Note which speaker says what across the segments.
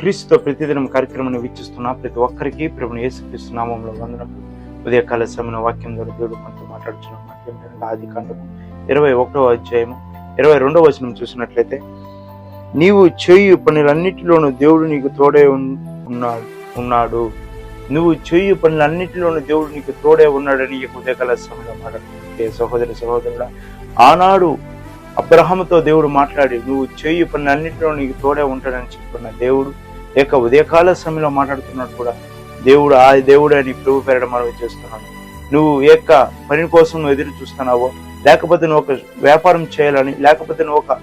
Speaker 1: క్రీస్తుతో ప్రతిదినం కార్యక్రమాన్ని వీక్షిస్తున్న ప్రతి ఒక్కరికి ప్రభుని యేసుక్రీస్తు నామంలో వందనం ఉదయకాల సమయంలో వాక్యం ద్వారా దేవుడు మనతో మాట్లాడుచున్న మాట్లాడిన ఆది కాండము. ఇరవై ఒకటవ అధ్యాయము. ఇరవై రెండవ వచనం చూసినట్లయితే నీవు చేయు పనులన్నిటిలోనూ దేవుడు నీకు తోడే ఉన్నాడు ఉన్నాడు. నువ్వు చేయు పనులన్నిటిలోనూ దేవుడు నీకు తోడే ఉన్నాడని ఈ ఉదయకాల సమయంలో మాట్లాడుతుంటే సహోదరి సహోదరుడా ఆనాడు అబ్రహాముతో దేవుడు మాట్లాడి నువ్వు చేయు పనులన్నింటిలో నీకు తోడే ఉంటాడని చెప్పుకున్న దేవుడు లేక ఉదయకాల సమయంలో మాట్లాడుతున్నాడు కూడా. దేవుడు ఆ దేవుడు అని ప్రభు పేరడ మనవి చేస్తున్నాను నువ్వు యొక్క పని కోసం నువ్వు ఎదురు చూస్తున్నావో లేకపోతే నువ్వు ఒక వ్యాపారం చేయాలని లేకపోతే నువ్వు ఒక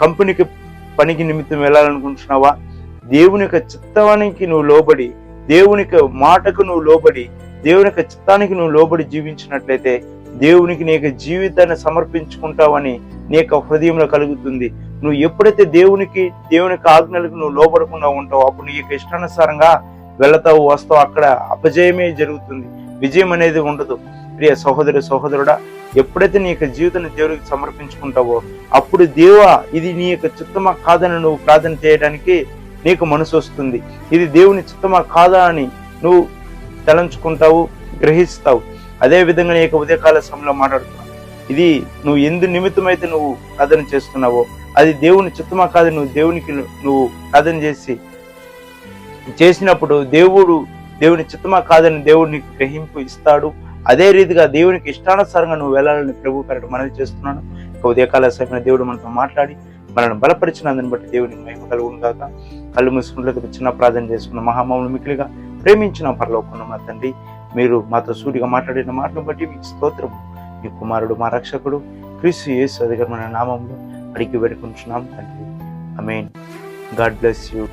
Speaker 1: కంపెనీకి పనికి నిమిత్తం వెళ్ళాలనుకుంటున్నావా? దేవుని యొక్క చిత్తానికి నువ్వు లోబడి దేవుని యొక్క మాటకు నువ్వు లోబడి దేవుని యొక్క చిత్తానికి నువ్వు లోబడి జీవించినట్లయితే దేవునికి నీ యొక్క జీవితాన్ని సమర్పించుకుంటావని నీ యొక్క హృదయంలో కలుగుతుంది. నువ్వు ఎప్పుడైతే దేవునికి దేవుని యొక్క ఆజ్ఞలకు నువ్వు లోపడకుండా ఉంటావు అప్పుడు నీ యొక్క ఇష్టానుసారంగా వెళతావు వస్తావు అక్కడ అపజయమే జరుగుతుంది. విజయం అనేది ఉండదు. ప్రియ సహోదరి సహోదరుడా ఎప్పుడైతే నీ యొక్క జీవితాన్ని దేవునికి సమర్పించుకుంటావో అప్పుడు దేవా ఇది నీ యొక్క చిత్తమా కాదని నువ్వు ప్రార్థన చేయడానికి నీకు మనసు వస్తుంది. ఇది దేవుని చిత్తమా కాదా అని నువ్వు తలంచుకుంటావు గ్రహిస్తావు. అదే విధంగా నీ యొక్క ఉదయకాల సమయంలో మాట్లాడుతున్నావు ఇది నువ్వు ఎందు నిమిత్తమైతే నువ్వు ప్రార్థన చేస్తున్నావో అది దేవుని చిత్తమా కాదు నువ్వు దేవునికి నువ్వు ప్రార్థన చేసి చేసినప్పుడు దేవుడు దేవుని చిత్తమా కాదని దేవుడు నీకు గ్రహింపు ఇస్తాడు. అదే రీతిగా దేవునికి ఇష్టానుసారంగా నువ్వు వెళ్ళాలని ప్రభు కరెక్ట్ మనవి చేస్తున్నాను ఇక ఉదయకాల సమయంలో దేవుడు మనతో మాట్లాడి మనల్ని బలపరిచినందుని బట్టి దేవునికి మహిమ కలుగును కాక కళ్ళు మూసుకుంటే చిన్న ప్రార్థన చేసుకున్న మహామములు మిక్కిలిగా ప్రేమించిన పరలోకున్న మా తండ్రి మీరు మాతో సూటిగా మాట్లాడిన మాటను బట్టి మీకు స్తోత్రం ఈ కుమారుడు మా రక్షకుడు క్రీస్తు యేసు అధికమైన నామంలో అడిగి పెట్టుకుంటున్నాం తండ్రి. Amen God bless you.